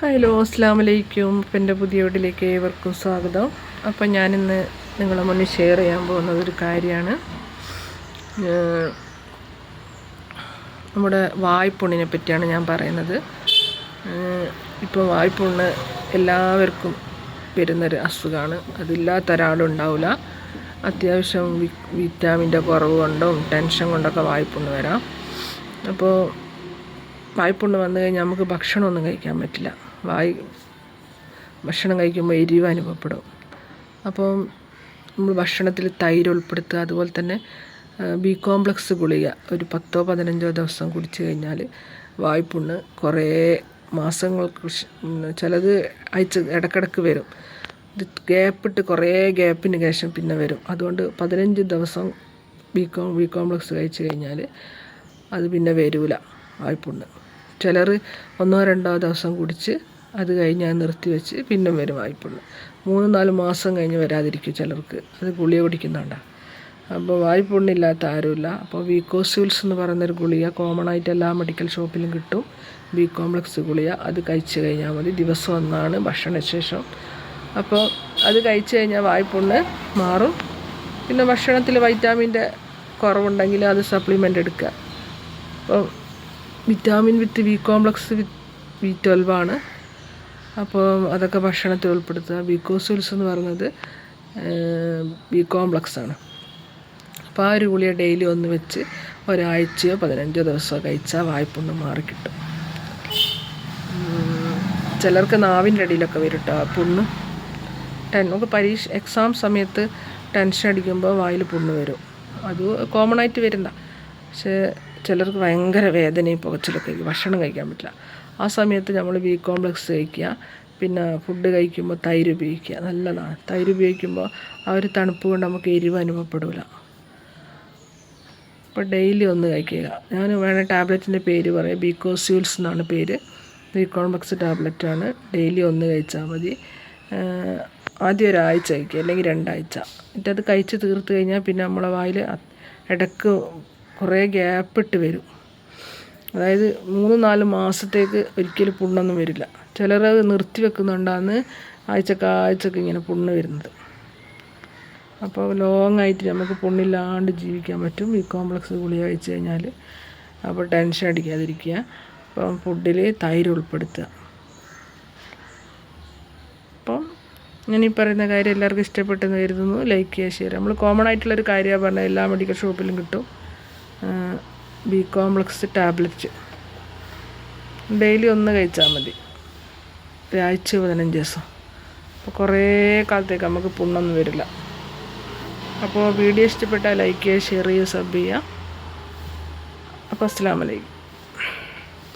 Hello അസ്സാം വലൈക്കും എന്റെ പുതിയ വീട്ടിലേക്ക് ഏവർക്കും സ്വാഗതം. അപ്പം ഞാനിന്ന് നിങ്ങളെ മുന്നിൽ ഷെയർ ചെയ്യാൻ പോകുന്നത് ഒരു കാര്യമാണ്. നമ്മുടെ വായ്പുണ്ണിനെ പറ്റിയാണ് ഞാൻ പറയുന്നത്. ഇപ്പോൾ വായ്പുണ്ണ് എല്ലാവർക്കും വരുന്നൊരു അസുഖമാണ്. അതില്ലാത്ത ഒരാളുണ്ടാവില്ല അത്യാവശ്യം വിറ്റാമിന്റെ കുറവ് കൊണ്ടും ടെൻഷൻ കൊണ്ടൊക്കെ വായ്പുണ്ണ് വരാം. അപ്പോൾ വായ്പുണ്ണ് വന്നു കഴിഞ്ഞാൽ നമുക്ക് ഭക്ഷണമൊന്നും കഴിക്കാൻ പറ്റില്ല. വായ് ഭക്ഷണം കഴിക്കുമ്പോൾ എരിവ് അനുഭവപ്പെടും. അപ്പോൾ നമ്മൾ ഭക്ഷണത്തിൽ തൈര് ഉൾപ്പെടുത്തുക അതുപോലെ തന്നെ ബി കോംപ്ലക്സ് ഗുളിക ഒരു പത്തോ പതിനഞ്ചോ ദിവസം കുടിച്ചു കഴിഞ്ഞാൽ വായ്പുണ്ണ് കുറേ മാസങ്ങൾക്ക് ചിലത് അയച്ച് ഇടക്കിടക്ക് വരും. ഇത് ഗ്യാപ്പിട്ട് കുറേ ഗ്യാപ്പിന് ശേഷം പിന്നെ വരും. അതുകൊണ്ട് പതിനഞ്ച് ദിവസം ബി കോം ബി കോംപ്ലക്സ് കഴിച്ചു കഴിഞ്ഞാൽ അത് പിന്നെ വരില്ല വായ്പുണ്ണ്. ചിലർ ഒന്നോ രണ്ടോ ദിവസം കുടിച്ച് അത് കഴിഞ്ഞ് അത് നിർത്തി വെച്ച് പിന്നെ വരും വായ്പുള്ള. മൂന്ന് നാല് മാസം കഴിഞ്ഞ് വരാതിരിക്കും ചിലർക്ക്. അത് ഗുളിക കുടിക്കുന്നുണ്ടാണ് അപ്പോൾ വായ്പുണ്ണില്ലാത്ത ആരുമില്ല. അപ്പോൾ വീക്കോസ്യൂൽസ് എന്ന് പറയുന്നൊരു ഗുളിക കോമൺ ആയിട്ട് എല്ലാ മെഡിക്കൽ ഷോപ്പിലും കിട്ടും. ബി കോംപ്ലക്സ് ഗുളിക. അത് കഴിച്ച് കഴിഞ്ഞാൽ മതി. ദിവസം ഒന്നാണ് ഭക്ഷണശേഷം അപ്പോൾ അത് കഴിച്ച് കഴിഞ്ഞാൽ വായ്പുണ്ണ് മാറും. പിന്നെ ഭക്ഷണത്തിൽ വൈറ്റാമിന്റെ കുറവുണ്ടെങ്കിൽ അത് സപ്ലിമെന്റ് എടുക്കുക. അപ്പോൾ vitamin with B complex with B twelve ആണ്. അപ്പോൾ അതൊക്കെ ഭക്ഷണത്തിൽ ഉൾപ്പെടുത്തുക. ബിക്കോസുൽസ് എന്ന് പറയുന്നത് ബി കോംപ്ലക്സ് ആണ്. അപ്പോൾ ആ ഒരു ഗുളിക ഡെയിലി ഒന്ന് വെച്ച് ഒരാഴ്ചയോ പതിനഞ്ചോ ദിവസമോ കഴിച്ചാൽ വായ്പൊന്ന് മാറിക്കിട്ടും ചിലർക്ക് നാവിന്റെ അടിയിലൊക്കെ വരും കേട്ടോ പുണ്ണ്. ടെൻ നമുക്ക് പരീക്ഷ എക്സാം സമയത്ത് ടെൻഷൻ അടിക്കുമ്പോൾ വായിൽ പുണ്ണ് വരും. അത് കോമൺ ആയിട്ട് വരുന്ന. പക്ഷേ ചിലർക്ക് ഭയങ്കര വേദനയും പുകച്ചിലൊക്കെ ഭക്ഷണം കഴിക്കാൻ പറ്റില്ല. ആ സമയത്ത് നമ്മൾ ബി കോംപ്ലക്സ് കഴിക്കുക. പിന്നെ ഫുഡ് കഴിക്കുമ്പോൾ തൈര് ഉപയോഗിക്കുക. നല്ലതാണ്. തൈര് ഉപയോഗിക്കുമ്പോൾ ആ ഒരു തണുപ്പ് കൊണ്ട് നമുക്ക് എരിവ് അനുഭവപ്പെടില്ല അപ്പോൾ ഡെയിലി ഒന്ന് കഴിക്കുക. ഞാൻ വേണേൽ ടാബ്ലറ്റിന്റെ പേര് പറയാം. ബീക്കോസ്യൂൾസ് എന്നാണ് പേര്. ബി കോംപ്ലക്സ് ടാബ്ലറ്റാണ് ഡെയിലി ഒന്ന് കഴിച്ചാൽ മതി. ആദ്യം ഒരാഴ്ച കഴിക്കുക. അല്ലെങ്കിൽ രണ്ടാഴ്ച. എന്നിട്ട് അത് കഴിച്ച് തീർത്ത് കഴിഞ്ഞാൽ പിന്നെ നമ്മളെ വായിൽ ഇടയ്ക്ക് കുറേ ഗ്യാപ്പിട്ട് വരും. അതായത് മൂന്ന് നാല് മാസത്തേക്ക് ഒരിക്കലും പുണ്ണൊന്നും വരില്ല. ചിലർ അത് നിർത്തി വെക്കുന്നുണ്ടാന്ന് ആഴ്ചക്ക് ആഴ്ചക്ക് ഇങ്ങനെ പുണ്ണ് വരുന്നത്. അപ്പോൾ ലോങ് ആയിട്ട് നമുക്ക് പുണ്ണില്ലാണ്ട് ജീവിക്കാൻ പറ്റും. ഈ കോംപ്ലക്സ് ഗുളിക കഴിച്ച് കഴിഞ്ഞാൽ അപ്പോൾ ടെൻഷൻ അടിക്കാതിരിക്കുക. അപ്പം ഫുഡിൽ തൈര് ഉൾപ്പെടുത്തുക. അപ്പം ഞാൻ ഈ പറയുന്ന കാര്യം എല്ലാവർക്കും ഇഷ്ടപ്പെട്ടെന്ന് കരുതുന്നു. ലൈക്ക് ചെയ്യുക ഷെയർ നമ്മൾ കോമൺ ആയിട്ടുള്ളൊരു കാര്യമാണ് പറഞ്ഞാൽ എല്ലാ മെഡിക്കൽ ഷോപ്പിലും കിട്ടും. ബി കോംപ്ലക്സ് ടാബ്ലറ്റ് ഡെയിലി ഒന്ന് കഴിച്ചാൽ മതി. ഒരാഴ്ച പതിനഞ്ച് ദിവസം. അപ്പോൾ കുറേ കാലത്തേക്ക് നമുക്ക് പുണ്ണൊന്നും വരില്ല. അപ്പോൾ വീഡിയോ ഇഷ്ടപ്പെട്ടാൽ ലൈക്ക് ചെയ്യുക ഷെയർ ചെയ്യുക സബ് ചെയ്യുക. അപ്പോൾ അസ്സാം വലൈക്കും